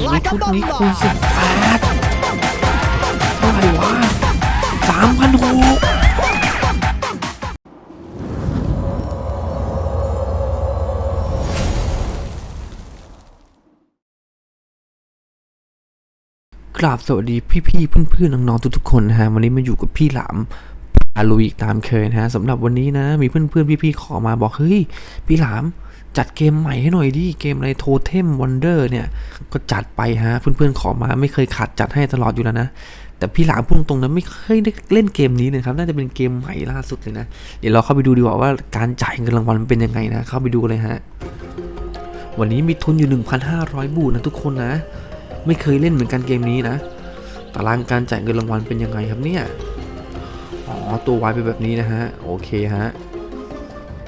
ชุดนี้คูณสิบแปดเท่าไหร่วะสามพันหกกราบสวัสดีพี่ๆเพื่อนๆน้องๆทุกๆคนนะฮะวันนี้มาอยู่กับพี่หลาม พาลุยอีกตามเคยนะฮะสำหรับวันนี้นะ มีเพื่อนๆ พี่ๆ ขอมาบอก เฮ้ย พี่หลามจัดเกมใหม่ให้หน่อยดิ เกมอะไรโทเทมวันเดอร์เนี่ย ก็จัดไปฮะ เพื่อนๆ ขอมาไม่เคยขาดจัดให้ตลอดอยู่แล้วนะ แต่พี่หลามพูดตรงๆนะไม่เคยได้เล่นเกมนี้เลยครับ น่าจะเป็นเกมใหม่ล่าสุดเลยนะ เดี๋ยวเราเข้าไปดูดีกว่าว่าการจ่ายเงินรางวัลมันเป็นยังไงนะ เข้าไปดูเลยฮะ วันนี้มีทุนอยู่ 1,500 บูทนะทุกคนนะ ไม่เคยเล่นเหมือนกันเกมนี้นะ ตารางการจ่ายเงินรางวัลเป็นยังไงครับเนี่ย อ๋อตัววายเป็นแบบนี้นะฮะ โอเคฮะ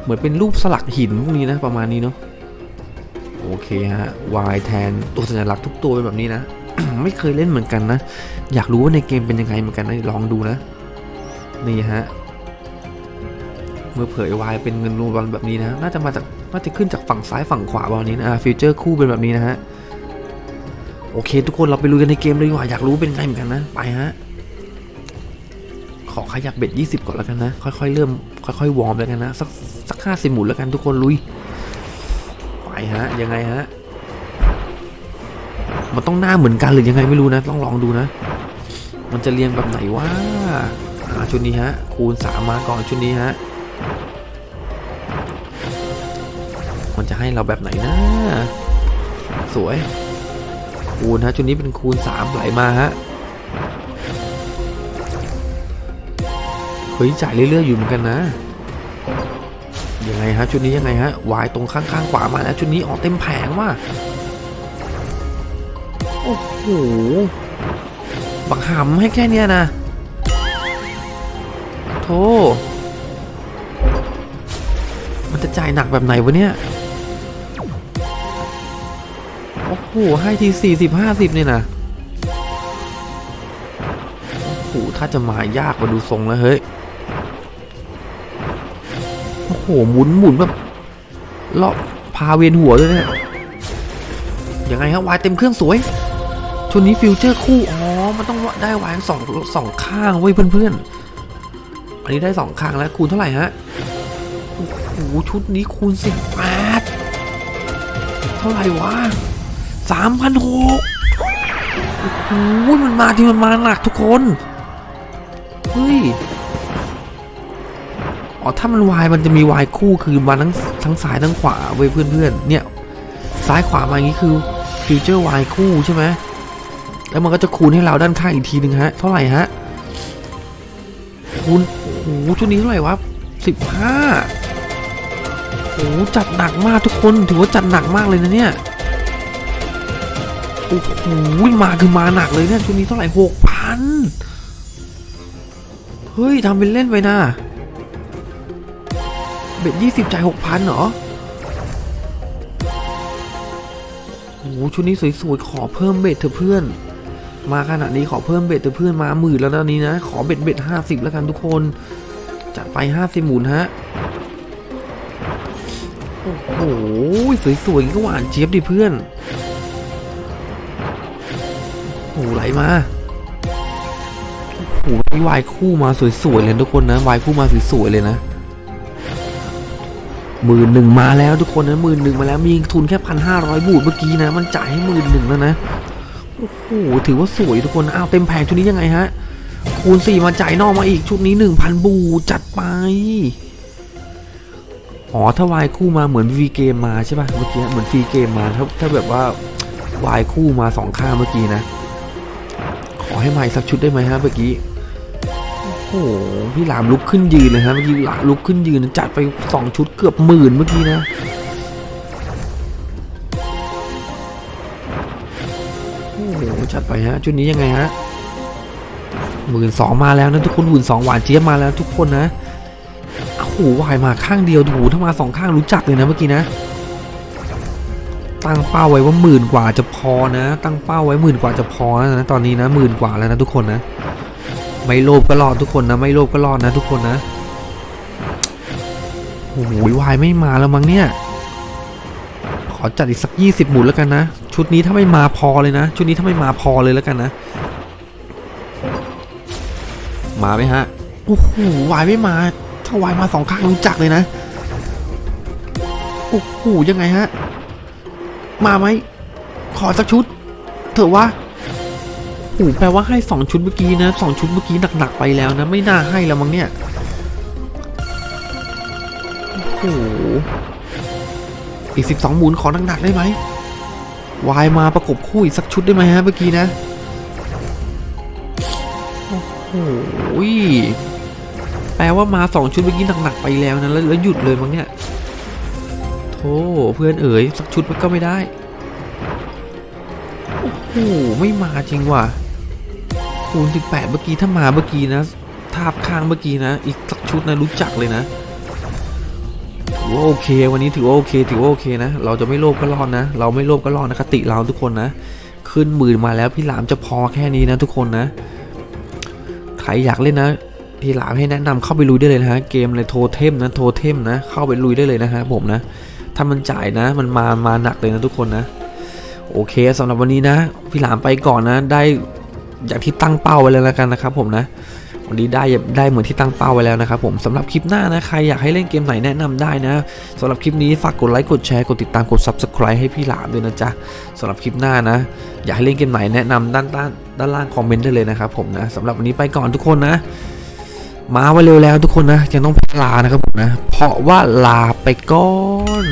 เหมือนเป็นรูปสลักหินพวกนี้นะประมาณนี้เนาะ โอเคฮะ Y แทนตัวสัญลักษณ์ทุกตัวเป็นแบบนี้นะ ไม่เคยเล่นเหมือนกันนะ อยากรู้ว่าในเกมเป็นยังไงเหมือนกันนะลองดูนะ นี่ฮะ เมื่อเผย Y เป็นเงินรวมแบบนี้นะ น่าจะมาจาก น่าจะขึ้นจากฝั่งซ้ายฝั่งขวาแบบนี้นะฟิวเจอร์คู่เป็นแบบนี้นะฮะ โอเค ทุกคนเราไปลุยกันในเกมเลยดีกว่า อยากรู้เป็นไงเหมือนกันนะ ไปฮะ ขอขยับเบ็ด 20 ก่อนแล้วกันนะ ค่อยๆ เริ่ม ค่อยๆ วอร์มแล้วกันนะ สักสักห้าสิบหมุนแล้วกันทุกคนลุย ไปฮะ ยังไงฮะ มันต้องหน้าเหมือนกันหรือยังไงไม่รู้นะ ต้องลองดูนะ มันจะเรียงแบบไหนวะอ่าชุดนี้ฮะ คูณสามมาก่อนชุดนี้ฮะ มันจะให้เราแบบไหนนะ สวย คูณฮะ ชุดนี้เป็นคูณสามไหลมาฮะ ฮ้ยจ่ายเรื่อยๆอยู่เหมือนกันนะยังไงฮะชุดนี้ยังไงฮะวายตรงข้างๆขวามาแล้วชุดนี้ออกเต็มแผงว่ะโอ้โหบักหำให้แค่เนี้ยนะโธ่มันจะจ่ายหนักแบบไหนวะเนี่ยโอ้โหให้ทีสี่สิบห้าสิบเนี่ยนะโอ้โหถ้าจะมายากมาดูทรงแล้วเฮ้ย โอ้โหหมุนหมุนแบบเลาะพาเวียนหัวเลยเนี่ยยังไงครับวายเต็มเครื่องสวยชุดนี้ฟิวเจอร์คู่ อ๋อ มันต้องได้วายสองสองข้างเว้ยเพื่อนๆ อันนี้ได้สองข้างแล้วคูณเท่าไหร่ฮะ โอ้โห ชุดนี้คูณสิบแปดเท่าไหร่วะสามพันหกโอ้โห มันมาที่มันมาหนักทุกคน เฮ้ย อ๋อถ้ามันวายมันจะมีวายคู่คือมาทั้งทั้งซ้ายทั้งขวาเว้ยเพื่อนๆเนี่ยซ้ายขวามาอย่างนี้คือฟิวเจอร์วายคู่ใช่ไหมแล้วมันก็จะคูณให้เราด้านข้างอีกทีหนึ่งฮะ เท่าไหร่ฮะ คูณโอ้โหชุดนี้เท่าไหร่วะสิบห้าโอ้โหจัดหนักมากทุกคนถือว่าจัดหนักมากเลยนะเนี่ยโอ้โหมาคือมาหนักเลยเนี่ยชุดนี้เท่าไหร่หกพันเฮ้ยทำเป็นเล่นไปนะ เบ็ดยี่สิบจ่ายหกพันเหรอโอ้โหชุดนี้สวยๆ ขอเพิ่มเบ็ดเถอะเพื่อน มาขนาดนี้ขอเพิ่มเบ็ดเถอะเพื่อนมาหมื่นแล้วตอนนี้นะ ขอเบ็ดเบ็ดห้าสิบแล้วกันทุกคน จัดไปห้าสิบหมุนฮะ โอ้โหสวยๆก็หวานเจี๊ยบดิเพื่อนโอ้โหไหลมาโอ้โหมีวายคู่มาสวยๆเลยทุกคนนะวายคู่มาสวยๆเลยนะ หมื่นหนึ่งมาแล้วทุกคนนะหมื่นหนึ่งมาแล้วมีทุนแค่พันห้าร้อยบูทเมื่อกี้นะ มันจ่ายให้หมื่นหนึ่งแล้วนะโอ้โหถือว่าสวยทุกคนอ้าวเต็มแผงชุดนี้ยังไงฮะคูณสี่มาจ่ายนอกมาอีกชุดนี้หนึ่งพันบูทจัดไปอ๋อถ้าวายคู่มาเหมือนวีเกมมาใช่ป่ะเมื่อกี้เหมือนฟรีเกมมาถ้าถ้าแบบว่าวายคู่มาสองข้างเมื่อกี้นะขอให้มาอีกสักชุดได้ไหมฮะเมื่อกี้ โอ้โหพี่หลามลุกขึ้นยืนเลยฮะเมื่อกี้หลามลุกขึ้นยืนจัดไปสองชุดเกือบหมื่นเมื่อกี้นะโอ้โหจัดไปฮะชุดนี้ยังไงฮะหมื่นสองมาแล้วนะทุกคนหมื่นสองหวานเจี๊ยบมาแล้วทุกคนนะโอ้โหวายมาข้างเดียวดูถ้ามาสองข้างรู้จักเลยนะเมื่อกี้นะ ตั้งเป้าไว้ว่าหมื่นกว่าจะพอนะ ตั้งเป้าไว้หมื่นกว่าจะพอนะตอนนี้นะหมื่นกว่าแล้วนะทุกคนนะ ไม่โลภก็รอดทุกคนนะ ไม่โลภก็รอดนะทุกคนนะโอ้โหวายไม่มาแล้วมั้งเนี่ย ขอจัดอีกสักยี่สิบหมุนแล้วกันนะ ชุดนี้ถ้าไม่มาพอเลยนะ ชุดนี้ถ้าไม่มาพอเลยแล้วกันนะ มาไหมฮะ โอ้โหวายไม่มา ถ้าวายมาสองครั้งรู้จักเลยนะ โอ้โหยังไงฮะ มาไหม ขอสักชุด เถอะวะ หแปลว่าให้สองชุดเมื่อกี้นะสองชุดเมื่อกี้หนักๆไปแล้วนะ ไม่น่าให้แล้วมั้งเนี่ยโอ้โหอีกสิบสองหมุนขอหนักๆได้ไหมวายมาประกบคู่อีกสักชุดได้ไหมฮะเมื่อกี้นะโอ้โหแปลว่ามาสองชุดเมื่อกี้หนักๆไปแล้วนะแล้วหยุดเลยมั้งเนี่ยโธ่เพื่อนเอ๋ยสักชุดมันก็ไม่ได้โอ้โหไม่มาจริงว่ะ คูณสิบแปดเมื่อกี้ถ้ามาเมื่อกี้นะทาบข้างเมื่อกี้นะ อีกสักชุดนะรู้จักเลยนะถือว่าโอเค วันนี้ถือว่าโอเค ถือว่าโอเคนะ เราจะไม่โลภก็รอดนะ เราไม่โลภก็รอดนะคติเราทุกคนนะ ขึ้นหมื่นมาแล้วพี่หลามจะพอแค่นี้นะทุกคนนะ ใครอยากเล่นนะพี่หลามให้แนะนำเข้าไปลุยได้เลยนะฮะ เกมเลยโทเทมนะ โทเทมนะ เข้าไปลุยได้เลยนะฮะผมนะ ถ้ามันจ่ายนะ มันมา มาหนักเลยนะทุกคนนะ โอเคสำหรับวันนี้นะ พี่หลามไปก่อนนะ ได้ อย่างที่ตั้งเป้าไว้แล้วแล้วกันนะครับผมนะวันนี้ได้ได้เหมือนที่ตั้งเป้าไว้แล้วนะครับผมสำหรับคลิปหน้านะใครอยากให้เล่นเกมไหนแนะนำได้นะสำหรับคลิปนี้ฝากกดไลค์กดแชร์กดติดตามกด subscribe ให้พี่หลามด้วยนะจ๊ะสำหรับคลิปหน้านะ อยากให้เล่นเกมไหนแนะนำด้านด้านด้านล่างคอมเมนต์ได้เลยนะครับผมนะสำหรับวันนี้ไปก่อนทุกคนนะ มาไว้เร็วแล้วทุกคนนะยังต้องลานะครับผมนะ เพราะว่าลาไปก่อน